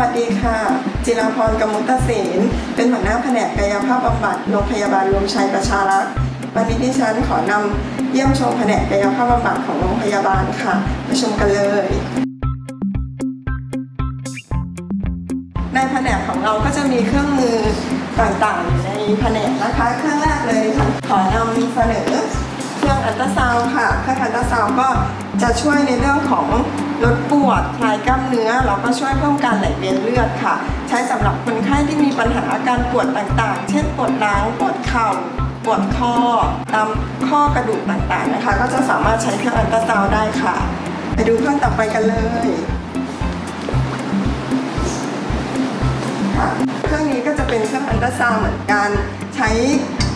วัสดีค่ะ จิราพรกมุตเสนเป็นหัวหน้าแผนกกายภาพบำบัดโรงพยาบาลรวมชัยประชารักษ์วันนี้ดิฉันขอนำเยี่ยมชมแผนกกายภาพบำบัดของโรงพยาบาลค่ะไปชมกันเลย ในแผนกของเราก็จะมีเครื่องมือต่างๆ ในแผนกนะคะ เครื่องแรกเลยค่ะขอนำเสนอ อัลตราซาวด์ค่ะเครื่องอัลตราซาวด์ก็จะช่วยในเรื่องของลดปวดคลายกล้ามเนื้อแล้วก็ช่วยเพิ่มการไหลเวียนเลือดค่ะ ใช้สำหรับคนไข้ที่มีปัญหาอาการปวดต่างๆ เช่นปวดหลังปวดเข่าปวดคอตามข้อกระดูกต่างๆนะคะ ก็จะสามารถใช้เครื่องอัลตราซาวด์ได้ค่ะ ไปดูเครื่องต่อไปกันเลยเครื่องนี้ก็จะเป็นเครื่องอัลตราซาวด์เหมือนกัน ช้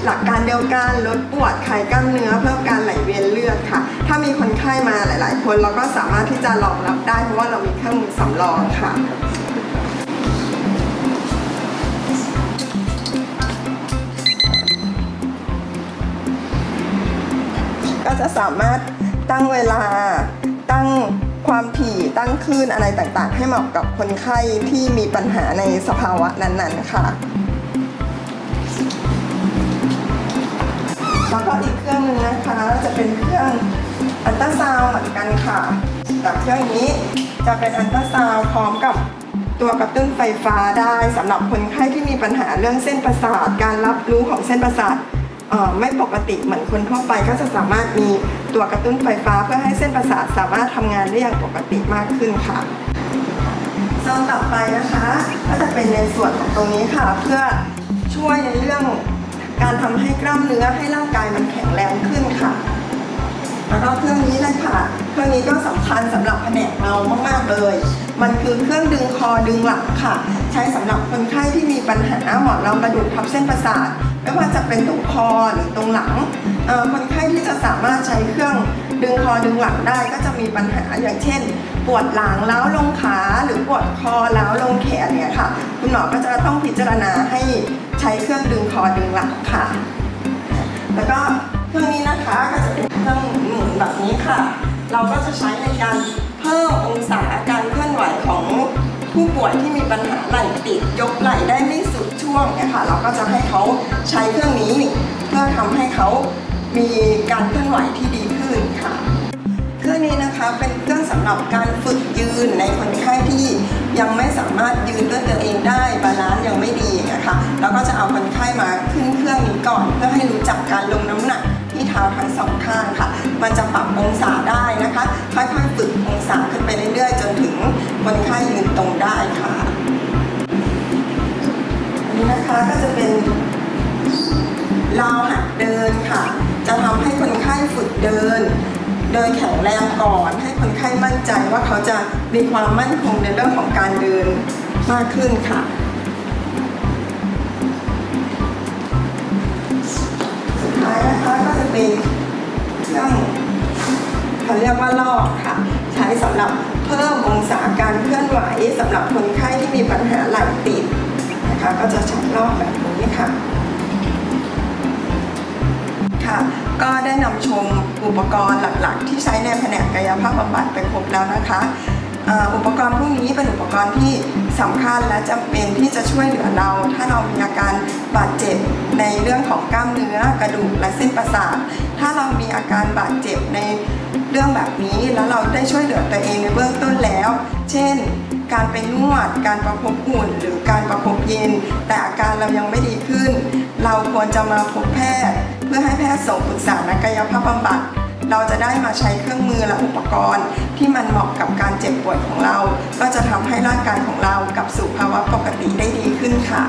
หลักการเดียวกันลดปวดคลายกล้ามเนื้อเพิ่มการไหลเวียนเลือดค่ะ ถ้ามีคนไข้มาหลาย ๆ คนเราก็สามารถที่จะรองรับได้เพราะว่าเรามีเครื่องมือสำรองค่ะก็จะสามารถตั้งเวลาตั้งความถี่ตั้งคลื่นอะไรต่างๆ ให้เหมาะกับคนไข้ที่มีปัญหาในสภาวะนั้นๆค่ะ ก็อีกเครื่องหนึงนะคะ จะเป็นเครื่องอัลตราซาวด์เหมือนกันค่ะแต่เครื่องนี้จะเป็นอัลตราซาวด์พร้อมกับตัวกระตุ้นไฟฟ้าได้สำหรับคนไข้ที่มีปัญหาเรื่องเส้นประสาท การรับรู้ของเส้นประสาทไม่ปกติเหมือนคนทั่วไปก็จะสามารถมีตัวกระตุ้นไฟฟ้าเพื่อให้เส้นประสาทสามารถทำงานได้อย่างปกติมากขึ้นค่ะโซนต่อไปนะคะ ก็จะเป็นในส่วนของตรงนี้ค่ะ เพื่อช่วยในเรื่อง การทำให้กล้ามเนื้อให้ร่างกายมันแข็งแรงขึ้นค่ะ แล้วก็เครื่องนี้เลยค่ะ เครื่องนี้ก็สำคัญสำหรับแผนกเรามากๆเลย มันคือเครื่องดึงคอดึงหลังค่ะ ใช้สำหรับคนไข้ที่มีปัญหาหมอนรองกระดูกทับเส้นประสาทไม่ว่าจะเป็นตรงคอหรือตรงหลังคนไข้ที่จะสามารถใช้เครื่อง ดึงคอดึงหลังได้ก็จะมีปัญหาอย่างเช่น ปวดหลังแล้วลงขาหรือปวดคอแล้วลงแขนเนี่ยค่ะ คุณหมอก็จะต้องพิจารณาให้ใช้เครื่องดึงคอดึงหลังค่ะ แล้วก็เครื่องนี้นะคะก็จะเป็นเครื่องหมุนแบบนี้ค่ะ เราก็จะใช้ในการเพิ่มองศาการเคลื่อนไหวของผู้ป่วยที่มีปัญหาไหล่ติดยกไหล่ได้ไม่สุดช่วงเนี่ยค่ะ เราก็จะให้เขาใช้เครื่องนี้ เพื่อทำให้เขามีการเคลื่อนไหวที่ดี ขึ้นค่ะ เครื่องนี้นะคะเป็นเครื่องสำหรับการฝึกยืนในคนไข้ที่ยังไม่สามารถยืนด้วยตัวเองได้บาลานซ์ยังไม่ดีอย่างเงี้ยค่ะเราก็จะเอาคนไข้มาขึ้นเครื่องนี้ก่อน เพื่อให้รู้จักการลงน้ำหนักที่เท้าทั้งสองข้างค่ะ มันจะปรับองศาได้นะคะ ค่อยๆฝึกองศาขึ้นไปเรื่อยๆ จนถึงคนไข้ยืนตรงได้ค่ะนนี้นะคะก็จะเป็นราวหัดเดินค่ะ จะทำให้ค เดิน เดินแข็งแรงก่อน ให้คนไข้มั่นใจว่าเขาจะมีความมั่นคงในเรื่องของการเดินมากขึ้นค่ะสุดท้ายนะคะก็จะเป็นเครื่องเขาเรียกว่าลอกค่ะ ใช้สำหรับเพิ่มองศาการเคลื่อนไหวสำหรับคนไข้ที่มีปัญหาไหล่ติดนะคะ ก็จะใช้ลอกแบบนี้ค่ะ ค่ะ ก็ได้นำชมอุปกรณ์หลักๆ ที่ใช้ในแผนกกายภาพบำบัดไปครบแล้วนะคะอุปกรณ์พวกนี้เป็นอุปกรณ์ที่สำคัญและจำเป็นที่จะช่วยเหลือเรา ถ้าเรามีอาการบาดเจ็บในเรื่องของกล้ามเนื้อกระดูกและเส้นประสาท ถ้าเรามีอาการบาดเจ็บในเรื่องแบบนี้แล้วเราได้ช่วยเหลือตัวเองในเบื้องต้นแล้ว เช่น การไปนวด การประคบอุ่น หรือการประคบเย็น แต่อาการเรายังไม่ดีขึ้น เราควรจะมาพบแพทย์ พื่อให้แพทย์ส่งปรึกษานักกายภาพบำบัด เราจะได้มาใช้เครื่องมือและอุปกรณ์ ที่มันเหมาะกับการเจ็บป่วยของเรา ก็จะทำให้ร่างกายของเรากลับสู่ภาวะปกติได้ดีขึ้นค่ะ